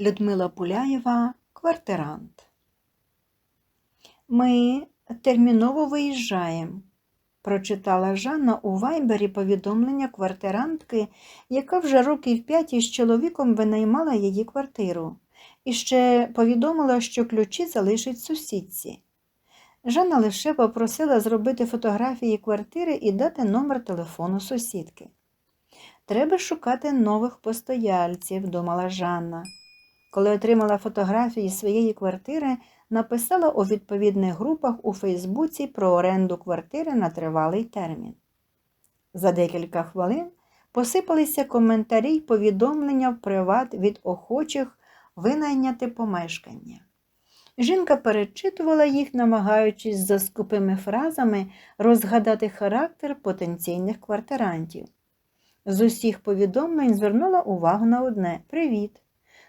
Людмила Пуляєва, квартирант. Ми терміново виїжджаємо, прочитала Жанна у вайбері повідомлення квартирантки, яка вже років п'ять із чоловіком винаймала її квартиру, і ще повідомила, що ключі залишить сусідці. Жанна лише попросила зробити фотографії квартири і дати номер телефону сусідки. Треба шукати нових постояльців, думала Жанна. Коли отримала фотографії своєї квартири, написала у відповідних групах у Фейсбуці про оренду квартири на тривалий термін. За декілька хвилин посипалися коментарі й повідомлення в приват від охочих винайняти помешкання. Жінка перечитувала їх, намагаючись за скупими фразами розгадати характер потенційних квартирантів. З усіх повідомлень звернула увагу на одне Привіт.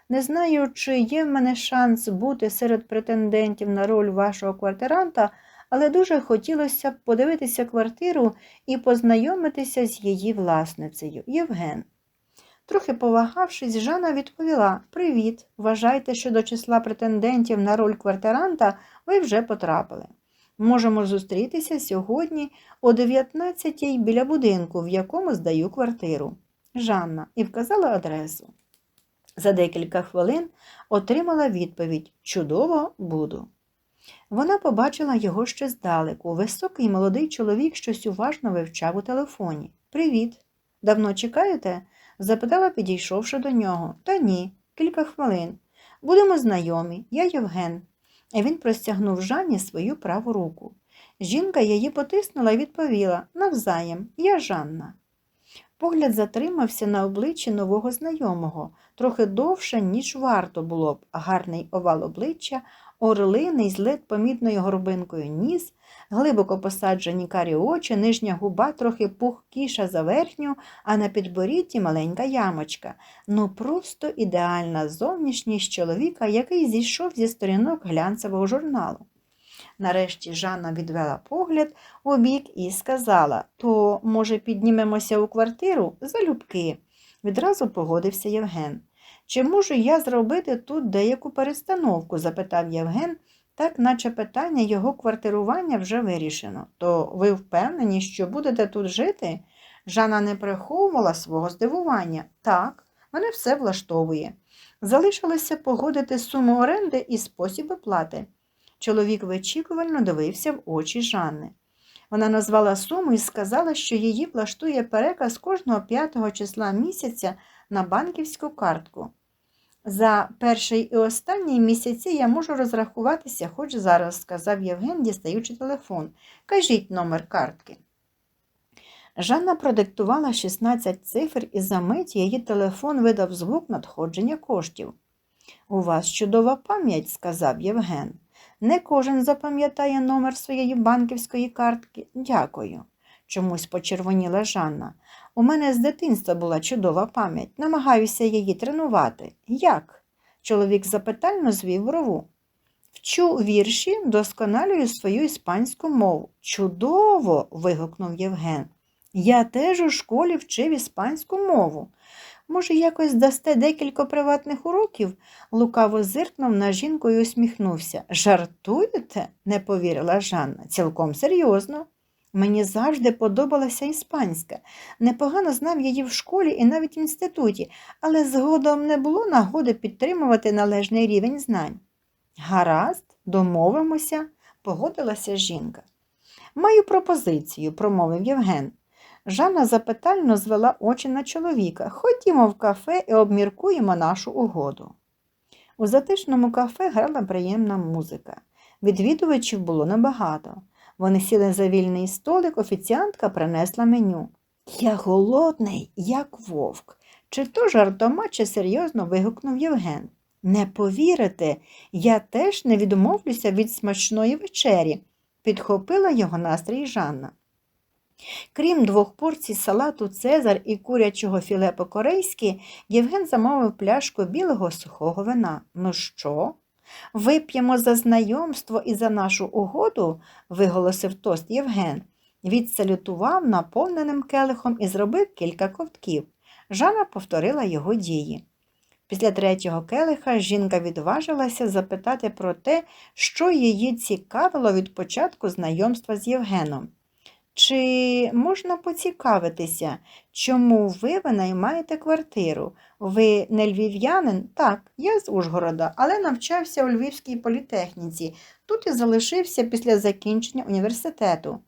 Не знаю, чи є в мене шанс бути серед претендентів на роль вашого квартиранта, але дуже хотілося б подивитися квартиру і познайомитися з її власницею Євген. Трохи повагавшись, Жанна відповіла Привіт. Вважайте, що до числа претендентів на роль квартиранта ви вже потрапили. Можемо зустрітися сьогодні о 19-й біля будинку, в якому здаю квартиру. Жанна і вказала адресу. За декілька хвилин отримала відповідь Чудово буду. Вона побачила його ще здалеку. Високий молодий чоловік щось уважно вивчав у телефоні. Привіт. Давно чекаєте? запитала, підійшовши до нього. Та ні, кілька хвилин. Будемо знайомі, я Євген. Він простягнув Жанні свою праву руку. Жінка її потиснула і відповіла навзаєм, я Жанна. Погляд затримався на обличчі нового знайомого, трохи довше, ніж варто було б, гарний овал обличчя, орлиний з ледь помітною горбинкою ніс, глибоко посаджені карі очі, нижня губа трохи пухкіша за верхню, а на підборідді маленька ямочка. Ну просто ідеальна зовнішність чоловіка, який зійшов зі сторінок глянцевого журналу. Нарешті Жанна відвела погляд у бік і сказала то, може, піднімемося у квартиру залюбки. Відразу погодився Євген. Чи можу я зробити тут деяку перестановку? запитав Євген, так наче питання його квартирування вже вирішено. То ви впевнені, що будете тут жити? Жанна не приховувала свого здивування. Так, мене все влаштовує. Залишилося погодити суму оренди і спосіб оплати. Чоловік вичікувально дивився в очі Жанни. Вона назвала суму і сказала, що її влаштує переказ кожного п'ятого числа місяця на банківську картку. За перший і останній місяці я можу розрахуватися хоч зараз, сказав Євген, дістаючи телефон. Кажіть номер картки. Жанна продиктувала 16 цифр і за мить її телефон видав звук надходження коштів. У вас чудова пам'ять, сказав Євген. Не кожен запам'ятає номер своєї банківської картки. Дякую. Чомусь почервоніла Жанна. У мене з дитинства була чудова пам'ять. Намагаюся її тренувати. Як? Чоловік запитально звів брову. Вчу вірші, досконалюю свою іспанську мову. Чудово. вигукнув Євген. Я теж у школі вчив іспанську мову. Може, якось дасте декілька приватних уроків? Лукаво зиркнув на жінку і усміхнувся. Жартуєте? не повірила Жанна. Цілком серйозно. Мені завжди подобалася іспанська. Непогано знав її в школі і навіть в інституті, але згодом не було нагоди підтримувати належний рівень знань. Гаразд, домовимося, погодилася жінка. Маю пропозицію, промовив Євген. Жанна запитально звела очі на чоловіка. Ходімо в кафе і обміркуємо нашу угоду. У затишному кафе грала приємна музика. Відвідувачів було небагато. Вони сіли за вільний столик, офіціантка принесла меню. Я голодний, як вовк. Чи то жартома, чи серйозно вигукнув Євген. Не повірите, я теж не відмовлюся від смачної вечері, підхопила його настрій Жанна. Крім двох порцій салату Цезар і курячого філе по-корейськи, Євген замовив пляшку білого сухого вина. Ну що? Вип'ємо за знайомство і за нашу угоду, виголосив тост Євген. Відсалютував наповненим келихом і зробив кілька ковтків. Жанна повторила його дії. Після третього келиха жінка відважилася запитати про те, що її цікавило від початку знайомства з Євгеном. Чи можна поцікавитися, чому ви винаймаєте квартиру? Ви не львів'янин? Так, я з Ужгорода, але навчався у Львівській політехніці. Тут і залишився після закінчення університету.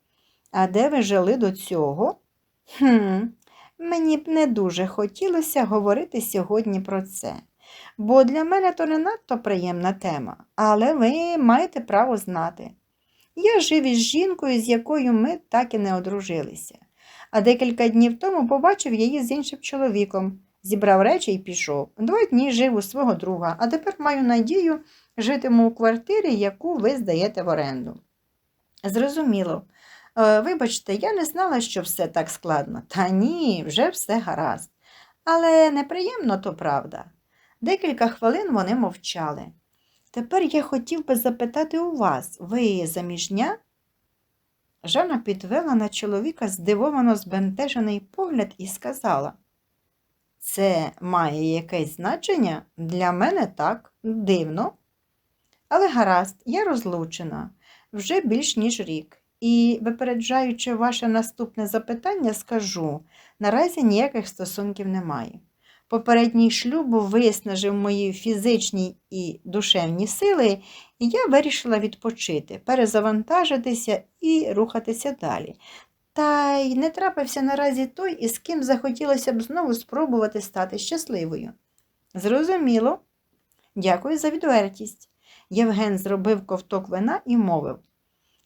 А де ви жили до цього? Хм, мені б не дуже хотілося говорити сьогодні про це, бо для мене то не надто приємна тема, але ви маєте право знати. Я жив із жінкою, з якою ми так і не одружилися. А декілька днів тому побачив її з іншим чоловіком, зібрав речі і пішов. Два дні жив у свого друга, а тепер маю надію, житиму у квартирі, яку ви здаєте в оренду. Зрозуміло. Е, Вибачте, я не знала, що все так складно. Та ні, вже все гаразд. Але неприємно, то правда. Декілька хвилин вони мовчали. Тепер я хотів би запитати у вас, ви заміжня? Жанна підвела на чоловіка здивовано збентежений погляд і сказала. Це має якесь значення? Для мене так, дивно. Але гаразд, я розлучена вже більш ніж рік. І, випереджаючи ваше наступне запитання, скажу наразі ніяких стосунків немає. Попередній шлюб виснажив мої фізичні і душевні сили, і я вирішила відпочити, перезавантажитися і рухатися далі. Та й не трапився наразі той, із ким захотілося б знову спробувати стати щасливою. Зрозуміло. Дякую за відвертість. Євген зробив ковток вина і мовив.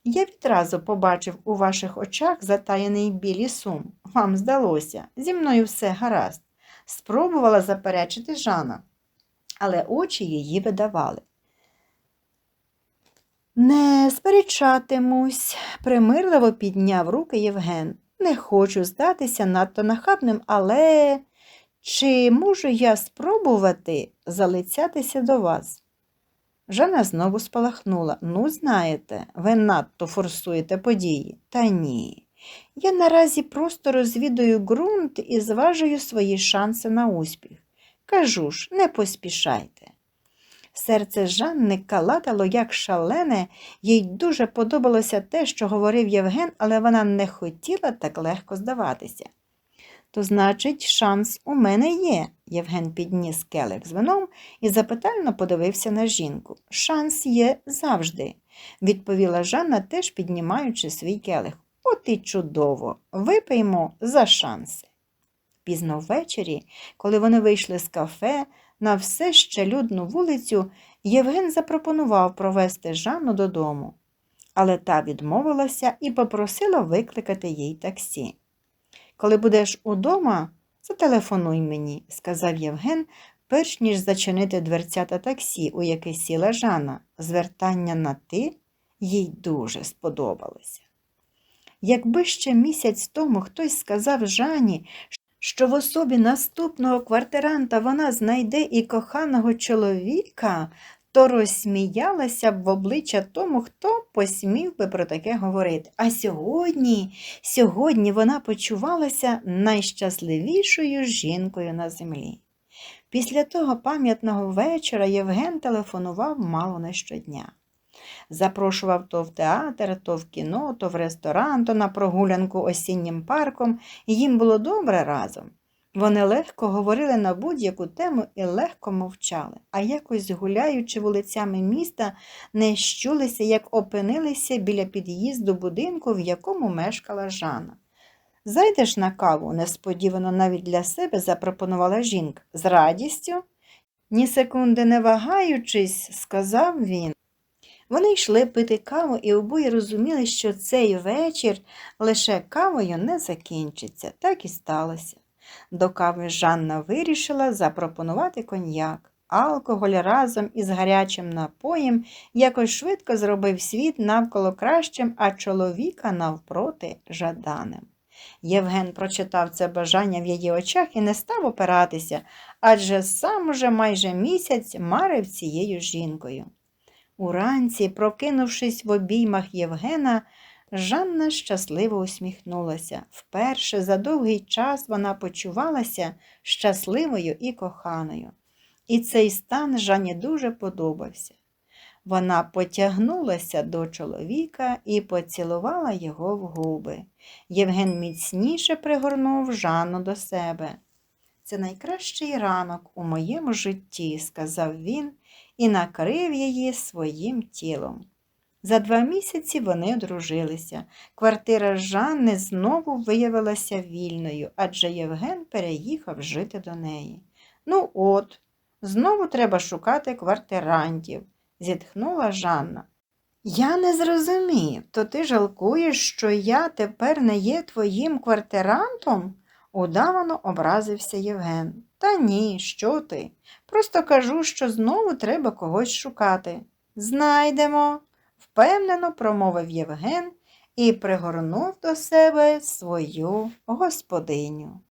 Я відразу побачив у ваших очах затаєний білі сум. Вам здалося, зі мною все гаразд. Спробувала заперечити Жана, але очі її видавали. Не сперечатимусь, примирливо підняв руки Євген. Не хочу здатися надто нахабним, але чи можу я спробувати залицятися до вас? Жана знову спалахнула. Ну, знаєте, ви надто форсуєте події. Та ні. Я наразі просто розвідую ґрунт і зважую свої шанси на успіх. Кажу ж, не поспішайте. Серце Жанни калатало як шалене, їй дуже подобалося те, що говорив Євген, але вона не хотіла так легко здаватися. То, значить, шанс у мене є. Євген підніс келих з вином і запитально подивився на жінку. Шанс є завжди, відповіла Жанна, теж піднімаючи свій келих. От і чудово, випиймо за шанси. Пізно ввечері, коли вони вийшли з кафе на все ще людну вулицю, Євген запропонував провести Жанну додому, але та відмовилася і попросила викликати їй таксі. Коли будеш удома, зателефонуй мені, сказав Євген, перш ніж зачинити дверцята таксі, у яке сіла Жанна. Звертання на ти їй дуже сподобалося. Якби ще місяць тому хтось сказав Жанні, що в особі наступного квартиранта вона знайде і коханого чоловіка, то розсміялася б в обличчя тому, хто посмів би про таке говорити. А сьогодні, сьогодні вона почувалася найщасливішою жінкою на землі. Після того пам'ятного вечора Євген телефонував мало не щодня. Запрошував то в театр, то в кіно, то в ресторан, то на прогулянку осіннім парком, їм було добре разом. Вони легко говорили на будь-яку тему і легко мовчали, а якось гуляючи вулицями міста, не щулися, як опинилися біля під'їзду будинку, в якому мешкала Жана. Зайдеш на каву, несподівано навіть для себе запропонувала жінка. З радістю? Ні секунди не вагаючись, сказав він. Вони йшли пити каву і обоє розуміли, що цей вечір лише кавою не закінчиться. Так і сталося. До кави Жанна вирішила запропонувати коньяк. Алкоголь разом із гарячим напоєм якось швидко зробив світ навколо кращим, а чоловіка навпроти жаданим. Євген прочитав це бажання в її очах і не став опиратися, адже сам уже майже місяць марив цією жінкою. Уранці, прокинувшись в обіймах Євгена, Жанна щасливо усміхнулася. Вперше за довгий час вона почувалася щасливою і коханою. І цей стан Жанні дуже подобався. Вона потягнулася до чоловіка і поцілувала його в губи. Євген міцніше пригорнув Жанну до себе. Це найкращий ранок у моєму житті, сказав він і накрив її своїм тілом. За два місяці вони одружилися. Квартира Жанни знову виявилася вільною, адже Євген переїхав жити до неї. Ну от, знову треба шукати квартирантів, зітхнула Жанна. Я не зрозумів, то ти жалкуєш, що я тепер не є твоїм квартирантом? Удавано образився Євген. Та ні, що ти? Просто кажу, що знову треба когось шукати. Знайдемо, впевнено промовив Євген і пригорнув до себе свою господиню.